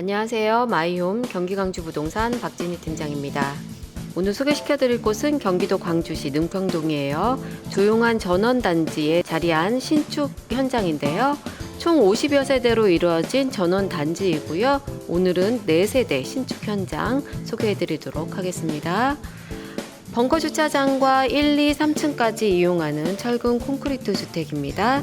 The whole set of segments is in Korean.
안녕하세요. 마이홈 경기 광주 부동산 박진희 팀장입니다. 오늘 소개시켜 드릴 곳은 경기도 광주시 능평동이에요. 조용한 전원단지에 자리한 신축 현장인데요. 총 50여 세대로 이루어진 전원 단지이고요. 오늘은 4세대 신축 현장 소개해 드리도록 하겠습니다. 벙커 주차장과 1, 2, 3층까지 이용하는 철근 콘크리트 주택입니다.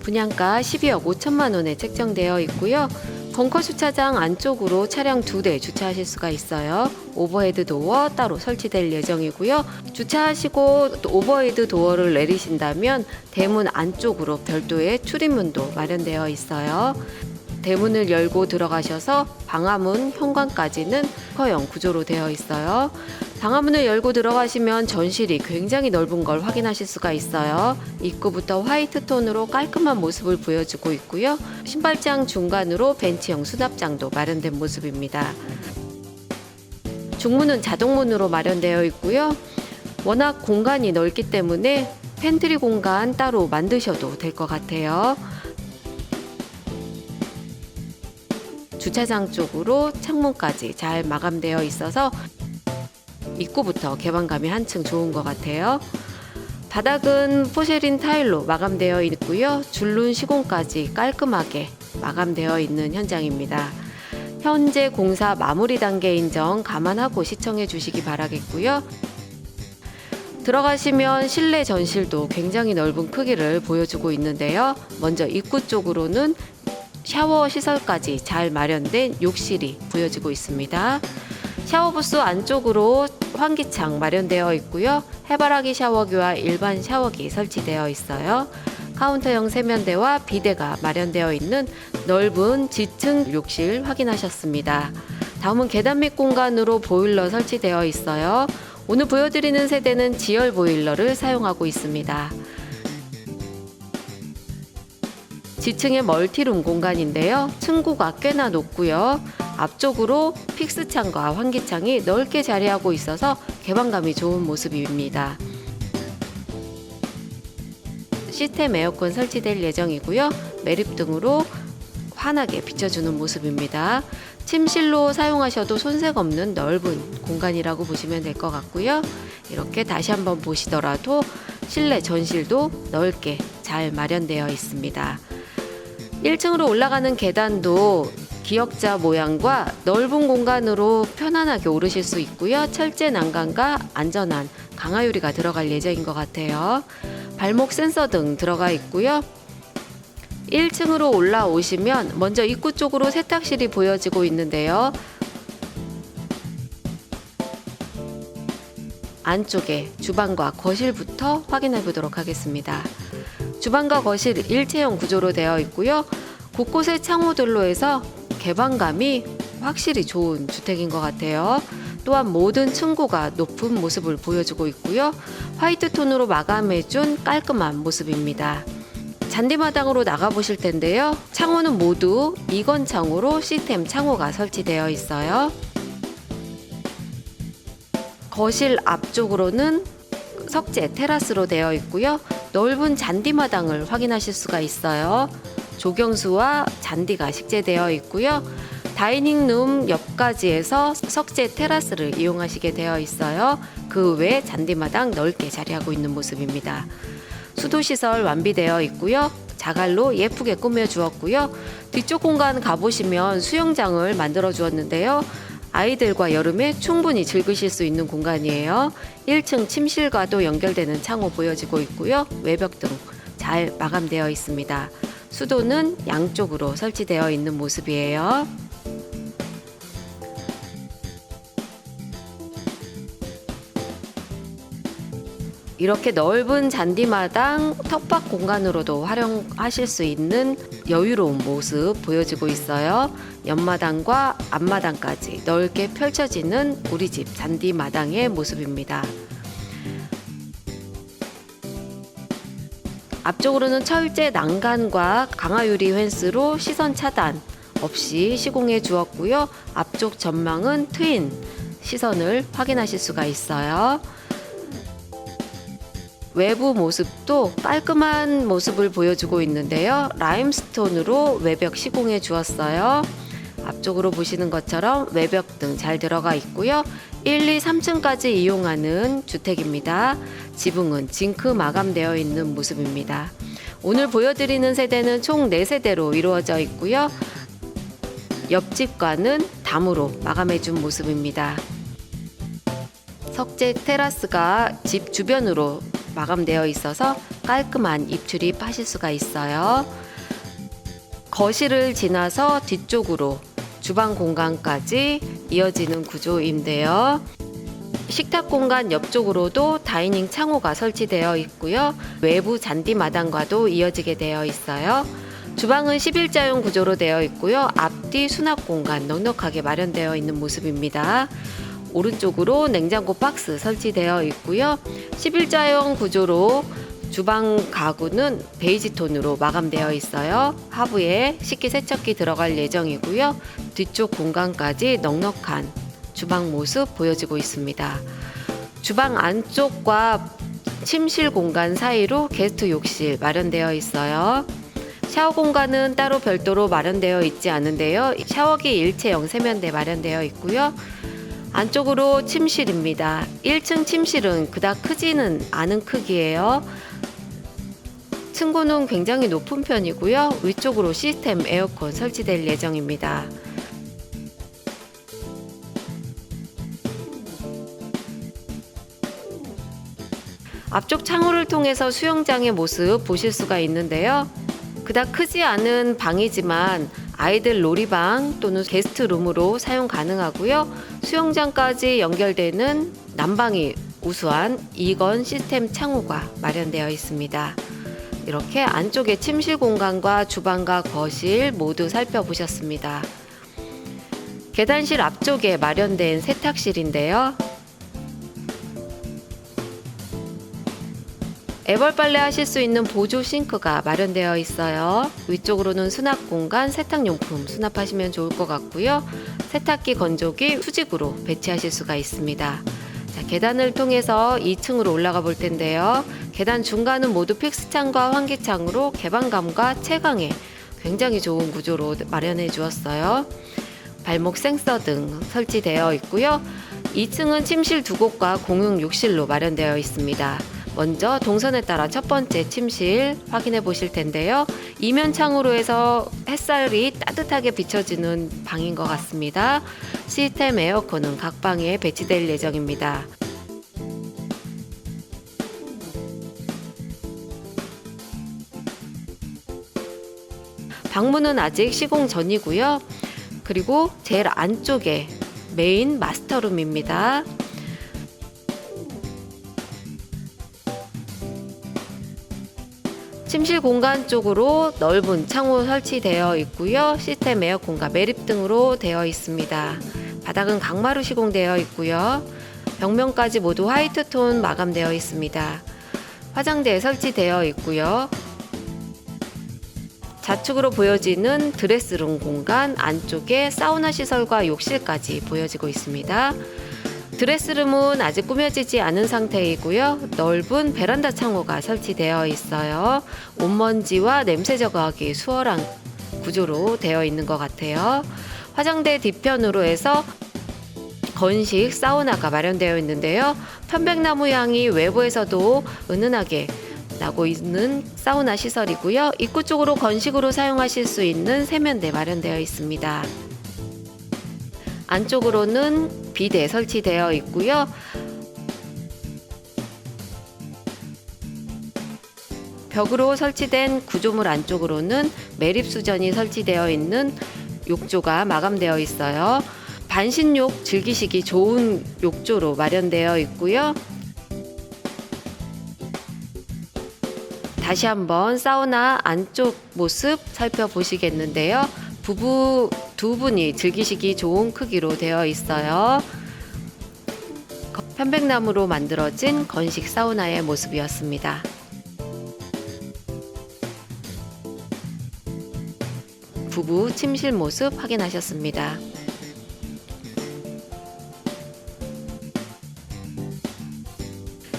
분양가 12억 5천만 원에 책정되어 있고요. 벙커 주차장 안쪽으로 차량 두 대 주차하실 수가 있어요. 오버헤드 도어 따로 설치될 예정이고요. 주차하시고 또 오버헤드 도어를 내리신다면 대문 안쪽으로 별도의 출입문도 마련되어 있어요. 대문을 열고 들어가셔서 방화문 현관까지는 커형 구조로 되어 있어요. 방화문을 열고 들어가시면 전실이 굉장히 넓은 걸 확인하실 수가 있어요. 입구부터 화이트 톤으로 깔끔한 모습을 보여주고 있고요. 신발장 중간으로 벤치형 수납장도 마련된 모습입니다. 중문은 자동문으로 마련되어 있고요. 워낙 공간이 넓기 때문에 팬트리 공간 따로 만드셔도 될 것 같아요. 주차장 쪽으로 창문까지 잘 마감되어 있어서 입구부터 개방감이 한층 좋은 것 같아요. 바닥은 포쉐린 타일로 마감되어 있고요. 줄눈 시공까지 깔끔하게 마감되어 있는 현장입니다. 현재 공사 마무리 단계인 점 감안하고 시청해 주시기 바라겠고요. 들어가시면 실내 전실도 굉장히 넓은 크기를 보여주고 있는데요. 먼저 입구 쪽으로는 샤워 시설까지 잘 마련된 욕실이 보여지고 있습니다. 샤워 부스 안쪽으로 환기창 마련되어 있고요. 해바라기 샤워기와 일반 샤워기 설치되어 있어요. 카운터형 세면대와 비데가 마련되어 있는 넓은 지층 욕실 확인하셨습니다. 다음은 계단 밑 공간으로 보일러 설치되어 있어요. 오늘 보여드리는 세대는 지열 보일러를 사용하고 있습니다. 지층의 멀티룸 공간인데요. 층고가 꽤나 높고요. 앞쪽으로 픽스창과 환기창이 넓게 자리하고 있어서 개방감이 좋은 모습입니다. 시스템 에어컨 설치될 예정이고요. 매립등으로 환하게 비춰주는 모습입니다. 침실로 사용하셔도 손색 없는 넓은 공간이라고 보시면 될 것 같고요. 이렇게 다시 한번 보시더라도 실내 전실도 넓게 잘 마련되어 있습니다. 1층으로 올라가는 계단도 기역자 모양과 넓은 공간으로 편안하게 오르실 수 있고요. 철제 난간과 안전한 강화유리가 들어갈 예정인 것 같아요. 발목 센서 등 들어가 있고요. 1층으로 올라오시면 먼저 입구 쪽으로 세탁실이 보여지고 있는데요. 안쪽에 주방과 거실부터 확인해 보도록 하겠습니다. 주방과 거실 일체형 구조로 되어 있고요. 곳곳의 창호들로 해서 개방감이 확실히 좋은 주택인 것 같아요. 또한 모든 층고가 높은 모습을 보여주고 있고요. 화이트 톤으로 마감해준 깔끔한 모습입니다. 잔디마당으로 나가보실 텐데요. 창호는 모두 이건 창호로 시스템 창호가 설치되어 있어요. 거실 앞쪽으로는 석재 테라스로 되어 있고요. 넓은 잔디마당을 확인하실 수가 있어요. 조경수와 잔디가 식재되어 있고요. 다이닝룸 옆까지에서 석재 테라스를 이용하시게 되어 있어요. 그 외 잔디마당 넓게 자리하고 있는 모습입니다. 수도 시설 완비되어 있고요. 자갈로 예쁘게 꾸며 주었고요. 뒤쪽 공간 가보시면 수영장을 만들어 주었는데요. 아이들과 여름에 충분히 즐기실 수 있는 공간이에요. 1층 침실과도 연결되는 창호 보여지고 있고요. 외벽 등 잘 마감되어 있습니다. 수도는 양쪽으로 설치되어 있는 모습이에요. 이렇게 넓은 잔디마당 텃밭 공간으로도 활용하실 수 있는 여유로운 모습 보여지고 있어요. 옆마당과 앞마당까지 넓게 펼쳐지는 우리 집 잔디마당의 모습입니다. 앞쪽으로는 철제 난간과 강화유리 펜스로 시선 차단 없이 시공해 주었고요. 앞쪽 전망은 트윈 시선을 확인하실 수가 있어요. 외부 모습도 깔끔한 모습을 보여주고 있는데요. 라임스톤으로 외벽 시공해 주었어요. 앞쪽으로 보시는 것처럼 외벽 등 잘 들어가 있고요. 1, 2, 3층까지 이용하는 주택입니다. 지붕은 징크 마감되어 있는 모습입니다. 오늘 보여드리는 세대는 총 4세대로 이루어져 있고요. 옆집과는 담으로 마감해 준 모습입니다. 석재 테라스가 집 주변으로 마감되어 있어서 깔끔한 입출입 하실 수가 있어요. 거실을 지나서 뒤쪽으로 주방 공간까지 이어지는 구조인데요. 식탁 공간 옆쪽으로도 다이닝 창호가 설치되어 있고요. 외부 잔디 마당과도 이어지게 되어 있어요. 주방은 11자용 구조로 되어 있고요. 앞뒤 수납 공간 넉넉하게 마련되어 있는 모습입니다. 오른쪽으로 냉장고 박스 설치되어 있고요. 11자용 구조로 주방 가구는 베이지 톤으로 마감되어 있어요. 하부에 식기 세척기 들어갈 예정이고요. 뒤쪽 공간까지 넉넉한 주방 모습 보여지고 있습니다. 주방 안쪽과 침실 공간 사이로 게스트 욕실 마련되어 있어요. 샤워 공간은 따로 별도로 마련되어 있지 않은데요. 샤워기 일체형 세면대 마련되어 있고요. 안쪽으로 침실입니다. 1층 침실은 그닥 크지는 않은 크기예요. 층고는 굉장히 높은 편이고요. 위쪽으로 시스템 에어컨 설치될 예정입니다. 앞쪽 창호를 통해서 수영장의 모습 보실 수가 있는데요. 그닥 크지 않은 방이지만 아이들 놀이방 또는 게스트룸으로 사용 가능하고요. 수영장까지 연결되는 난방이 우수한 이건 시스템 창호가 마련되어 있습니다. 이렇게 안쪽에 침실 공간과 주방과 거실 모두 살펴보셨습니다. 계단실 앞쪽에 마련된 세탁실인데요. 애벌 빨래 하실 수 있는 보조 싱크가 마련되어 있어요. 위쪽으로는 수납 공간, 세탁용품 수납하시면 좋을 것 같고요. 세탁기 건조기 수직으로 배치하실 수가 있습니다. 자, 계단을 통해서 2층으로 올라가 볼 텐데요. 계단 중간은 모두 픽스창과 환기창으로 개방감과 채광에 굉장히 좋은 구조로 마련해 주었어요. 발목 센서 등 설치되어 있고요. 2층은 침실 두 곳과 공용 욕실로 마련되어 있습니다. 먼저 동선에 따라 첫 번째 침실 확인해 보실 텐데요. 이면 창으로 해서 햇살이 따뜻하게 비춰지는 방인 것 같습니다. 시스템 에어컨은 각 방에 배치될 예정입니다. 방문은 아직 시공 전이고요. 그리고 제일 안쪽에 메인 마스터룸입니다. 침실 공간 쪽으로 넓은 창호 설치되어 있고요. 시스템 에어컨과 매립 등으로 되어 있습니다. 바닥은 강마루 시공되어 있고요. 벽면까지 모두 화이트 톤 마감되어 있습니다. 화장대 설치되어 있고요. 좌측으로 보여지는 드레스룸 공간 안쪽에 사우나 시설과 욕실까지 보여지고 있습니다. 드레스룸은 아직 꾸며지지 않은 상태이고요. 넓은 베란다 창호가 설치되어 있어요. 온먼지와 냄새 제거하기 수월한 구조로 되어 있는 것 같아요. 화장대 뒤편으로 해서 건식 사우나가 마련되어 있는데요. 편백나무 향이 외부에서도 은은하게 나고 있는 사우나 시설이고요. 입구 쪽으로 건식으로 사용하실 수 있는 세면대 마련되어 있습니다. 안쪽으로는 비대 설치되어 있고요. 벽으로 설치된 구조물 안쪽으로는 매립 수전이 설치되어 있는 욕조가 마감되어 있어요. 반신욕 즐기시기 좋은 욕조로 마련되어 있고요. 다시 한번 사우나 안쪽 모습 살펴보시겠는데요. 부부 두 분이 즐기시기 좋은 크기로 되어 있어요. 편백나무로 만들어진 건식 사우나의 모습이었습니다. 부부 침실 모습 확인하셨습니다.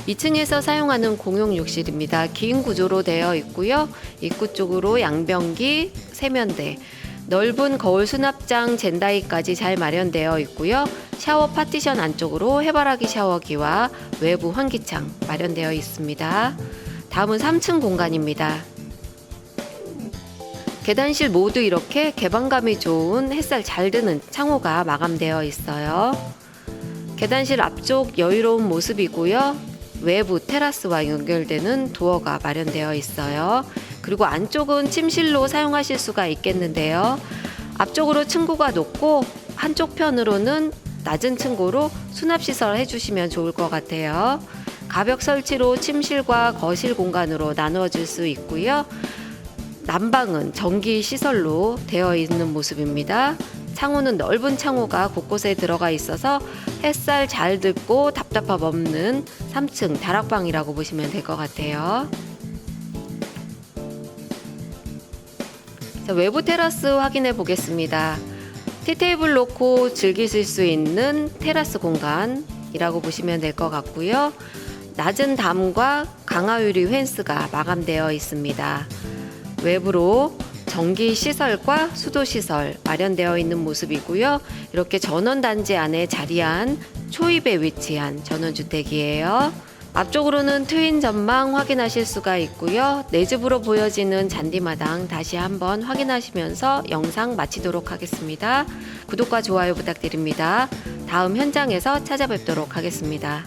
(2층에서) 사용하는 공용 욕실입니다. 긴 구조로 되어 있고요. 입구 쪽으로 양변기, 세면대, 넓은 거울 수납장 젠다이까지 잘 마련되어 있고요. 샤워 파티션 안쪽으로 해바라기 샤워기와 외부 환기창 마련되어 있습니다. 다음은 3층 공간입니다. 계단실 모두 이렇게 개방감이 좋은 햇살 잘 드는 창호가 마감되어 있어요. 계단실 앞쪽 여유로운 모습이고요. 외부 테라스와 연결되는 도어가 마련되어 있어요. 그리고 안쪽은 침실로 사용하실 수가 있겠는데요. 앞쪽으로 층고가 높고 한쪽 편으로는 낮은 층고로 수납시설 해주시면 좋을 것 같아요. 가벽 설치로 침실과 거실 공간으로 나누어질 수 있고요. 난방은 전기 시설로 되어 있는 모습입니다. 창호는 넓은 창호가 곳곳에 들어가 있어서 햇살 잘 듣고 답답함 없는 3층 다락방이라고 보시면 될 것 같아요. 자, 외부 테라스 확인해 보겠습니다. 티테이블 놓고 즐기실 수 있는 테라스 공간이라고 보시면 될 것 같고요. 낮은 담과 강화유리 펜스가 마감되어 있습니다. 외부로 전기 시설과 수도 시설 마련되어 있는 모습이고요. 이렇게 전원 단지 안에 자리한 초입에 위치한 전원 주택이에요. 앞쪽으로는 트윈 전망 확인하실 수가 있고요. 내 집으로 보여지는 잔디마당 다시 한번 확인하시면서 영상 마치도록 하겠습니다. 구독과 좋아요 부탁드립니다. 다음 현장에서 찾아뵙도록 하겠습니다.